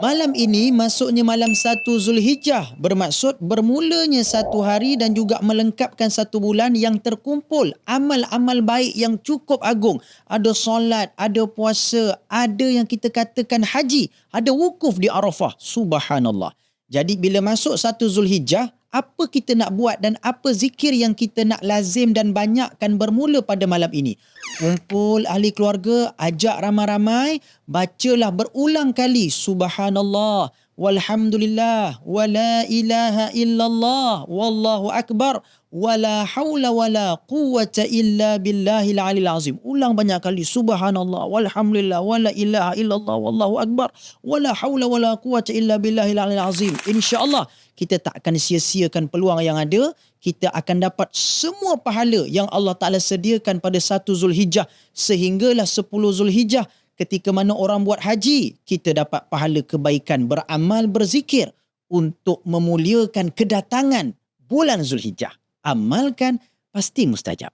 Malam ini masuknya malam satu Zulhijjah bermaksud bermulanya satu hari dan juga melengkapkan satu bulan yang terkumpul amal-amal baik yang cukup agung. Ada solat, ada puasa, ada yang kita katakan haji, ada wukuf di Arafah. Subhanallah. Jadi bila masuk satu Zulhijjah, apa kita nak buat dan apa zikir yang kita nak lazim dan banyakkan bermula pada malam ini. Kumpul ahli keluarga, ajak ramai-ramai, bacalah berulang kali subhanallah walhamdulillah wala ilaha illallah wallahu akbar wala haula wala quwwata illa billahil alil azim. Ulang banyak kali subhanallah walhamdulillah wala ilaha illallah wallahu akbar wala haula wala quwwata illa billahil alil azim. Insya-Allah kita tak akan sia-siakan peluang yang ada, kita akan dapat semua pahala yang Allah Taala sediakan pada satu Zulhijjah sehinggalah 10 Zulhijjah ketika mana orang buat haji, kita dapat pahala kebaikan beramal berzikir untuk memuliakan kedatangan bulan Zulhijjah. Amalkan pasti mustajab.